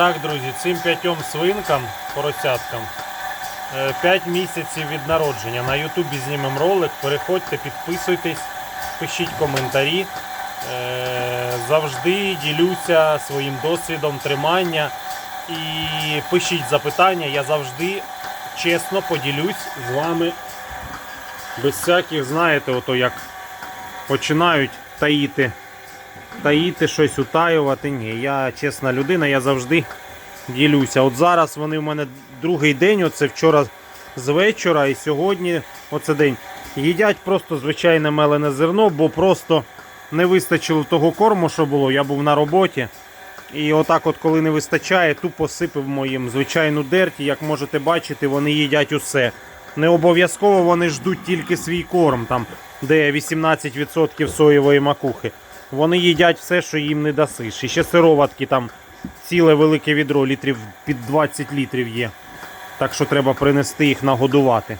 Так, друзі, цим п'ятьом свинкам, поросяткам, 5 місяців від народження. На Ютубі знімемо ролик. Переходьте, підписуйтесь, пишіть коментарі. Е, Завжди ділюся своїм досвідом тримання і пишіть запитання. Я завжди чесно поділюсь з вами без всяких, знаєте, ото як починають таїти таїти щось, утаювати. Ні, я чесна людина, я завжди ділюся. От зараз вони в мене другий день, оце вчора з вечора і сьогодні, оце день. Їдять просто звичайне мелене зерно, бо просто не вистачило того корму, що було. Я був на роботі. І отак, от, коли не вистачає, тупо сипив моїм звичайну дерті. Як можете бачити, вони їдять усе. Не обов'язково вони ждуть тільки свій корм, там, де 18% соєвої макухи. Вони їдять все, що їм не дасиш. І ще сироватки там ціле велике відро, літрів під 20 літрів є. Так що треба принести їх нагодувати.